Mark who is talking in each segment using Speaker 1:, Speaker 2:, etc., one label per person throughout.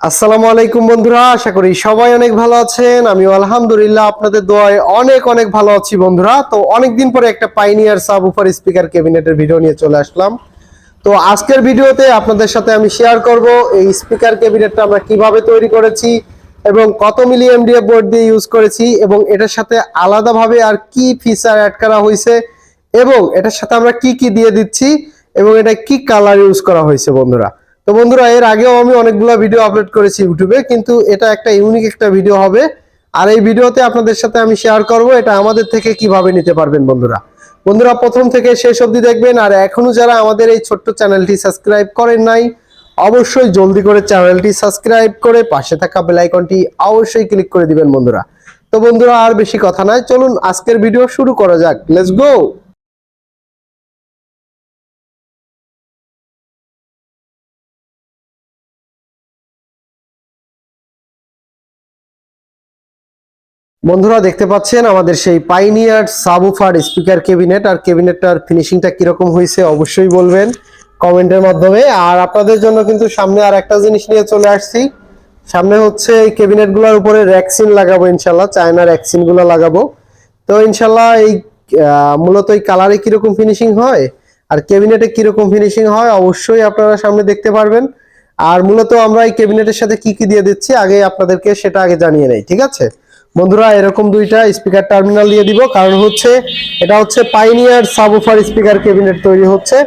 Speaker 1: আসসালামু আলাইকুম বন্ধুরা, আশা করি সবাই অনেক ভালো আছেন। আমিও আলহামদুলিল্লাহ আপনাদের দোয়ায় অনেক অনেক ভালো আছি বন্ধুরা। তো অনেকদিন পরে একটা পাইনিয়ার সাব উফার স্পিকার ক্যাবিনেটের ভিডিও নিয়ে চলে আসলাম। তো আজকের ভিডিওতে আপনাদের সাথে আমি শেয়ার করব এই স্পিকার ক্যাবিনেটটা আমরা কীভাবে তৈরি করেছি এবং কত মিলি এমডিএফ বোর্ড দিয়ে ইউজ করেছি এবং এটার সাথে আলাদাভাবে আর কি ফিচার অ্যাড করা হয়েছে এবং এটার সাথে আমরা কি কি দিয়ে দিচ্ছি এবং এটা কি কালার ইউজ করা হয়েছে বন্ধুরা। তো বন্ধুরা, এর আগেও আমি অনেকগুলো ভিডিও আপলোড করেছি ইউটিউবে, কিন্তু এটা একটা ইউনিক একটা ভিডিও হবে। আর এই ভিডিওতে আপনাদের সাথে আমি শেয়ার করব এটা আমাদের থেকে কীভাবে নিতে পারবেন বন্ধুরা। বন্ধুরা, প্রথম থেকে শেষ অবধি দেখবেন, আর এখনও যারা আমাদের এই ছোট্ট চ্যানেলটি সাবস্ক্রাইব করেন নাই, অবশ্যই জলদি করে চ্যানেলটি সাবস্ক্রাইব করে পাশে থাকা বেল আইকনটি অবশ্যই ক্লিক করে দিবেন বন্ধুরা। তো বন্ধুরা, আর বেশি কথা নয়, চলুন আজকের ভিডিও শুরু করা যাক। লেটস গো বন্ধুরা, দেখতে পাচ্ছেন আমাদের সেই পাইনিয়ার সাবুফার স্পিকার ক্যাবিনেট আর ক্যাবিনেটটার ফিনিশিংটা কীরকম হয়েছে অবশ্যই বলবেন কমেন্টের মাধ্যমে। আর আপনাদের জন্য কিন্তু সামনে আর একটা জিনিস নিয়ে চলে আসছি। সামনে হচ্ছে এই ক্যাবিনেটগুলোর উপরে র্যাকসিন লাগাবো ইনশাল্লাহ চায়নার র্যাকসিনগুলো লাগাবো। তো ইনশাল্লাহ এই মূলত এই কালারে কীরকম ফিনিশিং হয় আর ক্যাবিনেটে কীরকম ফিনিশিং হয় অবশ্যই আপনারা সামনে দেখতে পারবেন। আর মূলত আমরা এই ক্যাবিনেটের সাথে কি কি দিয়ে দিচ্ছি, আগে আপনাদেরকে সেটা আগে জানিয়ে নেই, ঠিক আছে? বন্ধুরা, এরকম দুইটা স্পিকার টার্মিনাল দিয়ে দিব। কারণ হচ্ছে, এটা হচ্ছে পাইনিয়ার সাবউফার স্পিকার ক্যাবিনেট তৈরি হচ্ছে।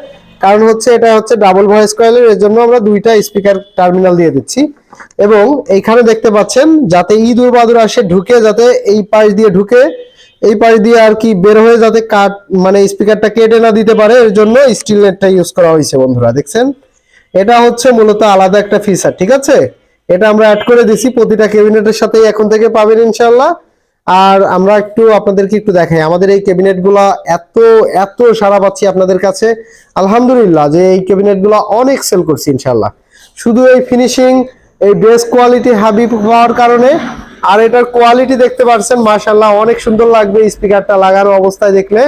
Speaker 1: কারণ হচ্ছে, এটা হচ্ছে ডাবল ভয়েস কয়েলের এর জন্য আমরা দুইটা স্পিকার টার্মিনাল দিয়ে দিচ্ছি। এবং এইখানে দেখতে পাচ্ছেন, যাতে ইঁদুর বাদুর আসে, ঢুকে যাতে এই পাশ দিয়ে ঢুকে, এই পাশ দিয়ে আর কি বের হয়ে যাতে কাট মানে স্পিকারটা কেটে না দিতে পারে, এর জন্য স্টিল নেটটা ইউজ করা হয়েছে বন্ধুরা, দেখছেন? এটা হচ্ছে মূলত আলাদা একটা ফিচার ঠিক আছে? এটা আমরা অ্যাড করে দিছি, প্রতিটা ক্যাবিনেটের সাথেই এখন থেকে পাবেন ইনশাল্লাহ আর আমরা একটু আপনাদেরকে একটু দেখাই, আমাদের এই ক্যাবিনেটগুলা এত এত সারা পাচ্ছি আপনাদের কাছে। আলহামদুলিল্লাহ যে এই ক্যাবিনেটগুলা অনেক সেল করছি ইনশাল্লাহ শুধু এই ফিনিশিং এই বেস্ট কোয়ালিটি হাবি হওয়ার কারণে, আর এটার কোয়ালিটি দেখতে পাচ্ছেন মাশাল্লাহ অনেক সুন্দর লাগবে স্পিকারটা লাগানো অবস্থায় দেখলে।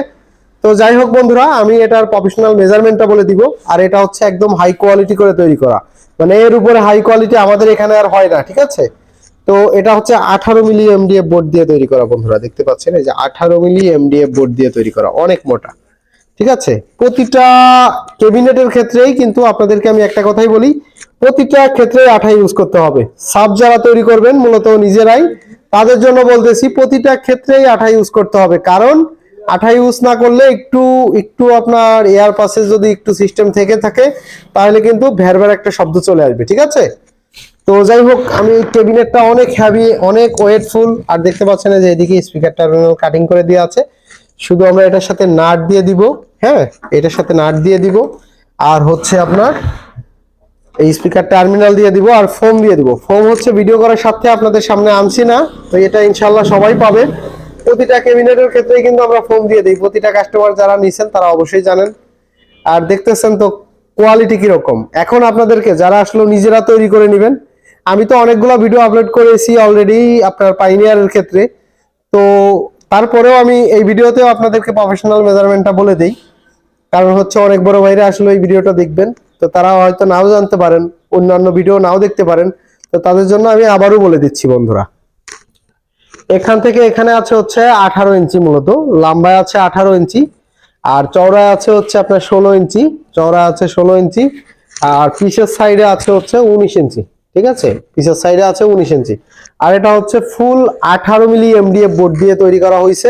Speaker 1: তো যাই হোক বন্ধুরা, আমি এটার প্রফেশনাল মেজারমেন্টটা বলে দিব, আর এটা হচ্ছে একদম হাই কোয়ালিটি করে তৈরি করা। মানে এর উপরে হাই কোয়ালিটি আমাদের এখানে আর হয় না, ঠিক আছে? তো এটা হচ্ছে আঠারো মিলি এমডিএফ বোর্ড দিয়ে তৈরি করা বন্ধুরা, দেখতে পাচ্ছেন? এই যে আঠারো মিলি এমডিএফ বোর্ড দিয়ে তৈরি করা, অনেক মোটা, ঠিক আছে? প্রতিটা ক্যাবিনেটের ক্ষেত্রেই কিন্তু আপনাদেরকে আমি একটা কথাই বলি, প্রতিটা ক্ষেত্রে আঠা ইউজ করতে হবে। সাব যারা তৈরি করবেন, মূলত নিজেরাই, তাদের জন্য বলতেছি প্রতিটা ক্ষেত্রেই আঠা ইউজ করতে হবে। কারণ আঠা ইউজ না করলে একটু একটু আপনার এয়ার পাসে যদি একটু সিস্টেম থেকে থাকে, তাহলে কিন্তু ভ্যারভ্যার একটা শব্দ চলে আসবে, ঠিক আছে? তো যাই হোক, আমি কেবিনেটটা অনেক হ্যাভি অনেক ওয়েটফুল, আর দেখতে পাচ্ছেন যে এদিকে স্পিকারটা কাটিং করে দেওয়া আছে। শুধু আমরা এটার সাথে নাট দিয়ে দিব হ্যাঁ? এটার সাথে নাট দিয়ে দিব, আর হচ্ছে আপনার এই স্পিকার টার্মিনাল দিয়ে দিব, আর ফোম দিয়ে দিব। ফোম হচ্ছে ভিডিও করার সাথে আপনাদের সামনে আনছি না, তো এটা ইনশাল্লাহ সবাই পাবে। প্রতিটা ক্যাবিনেটের ক্ষেত্রেই কিন্তু আমরা ফোম দিয়ে দিই। প্রতিটা কাস্টমার যারা নিছেন, তারা অবশ্যই জানেন। আর দেখতেছেন তো কোয়ালিটি কীরকম? এখন আপনাদেরকে যারা আসলে, নিজেরা তৈরি করে নেবেন। আমি তো অনেকগুলো ভিডিও আপলোড করেছি অলরেডি আপনার পাইনিয়ারের ক্ষেত্রে। তো তারপরেও আমি এই ভিডিওতেও আপনাদেরকে প্রফেশনাল মেজারমেন্টটা বলে দেই। কারণ হচ্ছে অনেক বড় ভাইরা আসলে এই ভিডিওটা দেখবেন। তো তারা হয়তো নাও জানতে পারেন, অন্যান্য ভিডিও নাও দেখতে পারেন। তো তাদের জন্য আমি আবারও বলে দিচ্ছি বন্ধুরা। এখান থেকে এখানে আছে হচ্ছে আঠারো ইঞ্চি মূলত, লম্বায় আছে আঠারো ইঞ্চি, আর চওড়ায় আছে হচ্ছে আপনার ষোলো ইঞ্চি চওড়া আছে ষোলো ইঞ্চি, আর পিসের সাইডে আছে হচ্ছে উনিশ ইঞ্চি, ঠিক আছে? পিসের সাইডে আছে উনিশ ইঞ্চি। আর এটা হচ্ছে ফুল আঠারো মিলি এমডিএফ বোর্ড দিয়ে তৈরি করা হয়েছে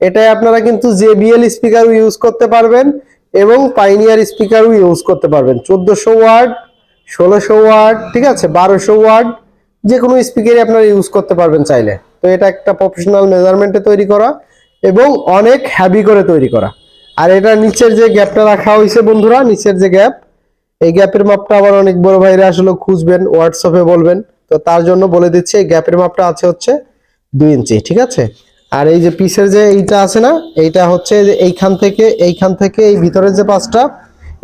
Speaker 1: এটাই আপনারা কিন্তু জেবিএল স্পিকার ইউজ করতে পারবেন এবং পাইনিয়ার স্পিকারও ইউজ করতে পারবেন। চোদ্দশো ওয়ার্ড, ষোলোশো ওয়ার্ড, ঠিক আছে? বারোশো ওয়ার্ড যে কোনো স্পিকারই আপনারা ইউজ করতে পারবেন চাইলে। তো এটা একটা প্রফেশনাল মেজারমেন্টে তৈরি করা এবং অনেক হ্যাভি করে তৈরি করা। আর এটা নিচের যে গ্যাপটা রাখা হয়েছে বন্ধুরা, নিচের যে গ্যাপ এই গ্যাপের মাপটা আবার অনেক বড় ভাইরা আসলে খুঁজবেন হোয়াটসঅ্যাপে বলবেন। তো তার জন্য বলে দিচ্ছি, এই গ্যাপের মাপটা আছে হচ্ছে দুই ইঞ্চি, ঠিক আছে? আর এই যে পিসের যে এইটা আছে না, এইটা হচ্ছে যে এইখান থেকে এইখান থেকে এই ভিতরের যে পাঁচটা,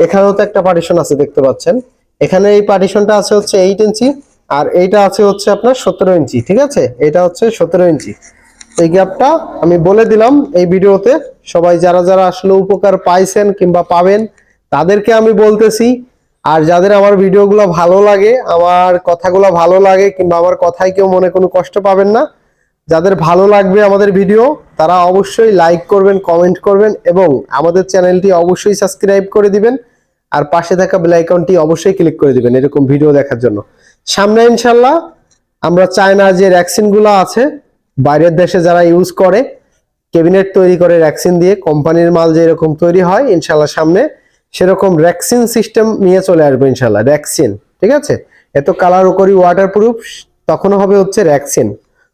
Speaker 1: এখানেও তো একটা পার্টিশন আছে দেখতে পাচ্ছেন। এখানে এই পার্টিশনটা আছে হচ্ছে এইট ইঞ্চি আর এইটা আছে হচ্ছে আপনার সতেরো ইঞ্চি, ঠিক আছে? এটা হচ্ছে সতেরো ইঞ্চি। এই গ্যাপটা আমি বলে দিলাম এই ভিডিওতে। সবাই যারা যারা আসলে উপকার পাইছেন কিংবা পাবেন, তাদেরকে আমি বলতেছি। আর যাদের আমার ভিডিওগুলো ভালো লাগে, আমার কথাগুলো ভালো লাগে কিংবা আমার কথায় কেউ মনে কোনো কষ্ট পাবেন না, যাদের ভালো লাগবে আমাদের ভিডিও, তারা অবশ্যই লাইক করবেন কমেন্ট করবেন এবং আমাদের চ্যানেলটি অবশ্যই সাবস্ক্রাইব করে দিবেন। আর পাশে থাকা বেল আইকনটি অবশ্যই ক্লিক করে দিবেন, এরকম ভিডিও দেখার জন্য। সামনে ইনশাল্লাহ আমরা চায়না যে ভ্যাকসিনগুলো আছে, বাইরের দেশে যারা ইউজ করে, ক্যাবিনেট তৈরি করে ভ্যাকসিন দিয়ে, কোম্পানির মাল যে এরকম তৈরি হয় ইনশাল্লাহ সামনে সেরকম ভ্যাকসিন সিস্টেম নিয়ে চলে আসবে ইনশাল্লাহ ভ্যাকসিন, ঠিক আছে? এত কালার করি ওয়াটার প্রুফ তখনও হবে হচ্ছে ভ্যাকসিন।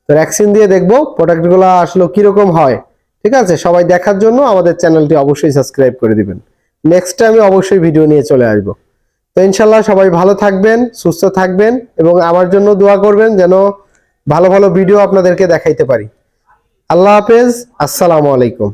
Speaker 1: তো ভ্যাকসিন দিয়ে দেখব প্রোডাক্টগুলো আসলে কীরকম হয়, ঠিক আছে? সবাই দেখার জন্য আমাদের চ্যানেলটি অবশ্যই সাবস্ক্রাইব করে দিবেন। নেক্সট টাইমে অবশ্যই ভিডিও নিয়ে চলে আসব। তো ইনশাল্লাহ সবাই ভালো থাকবেন, সুস্থ থাকবেন এবং আমার জন্য দোয়া করবেন যেন ভালো ভালো ভিডিও আপনাদেরকে দেখাইতে পারি। আল্লাহ হাফেজ, আসসালামু আলাইকুম।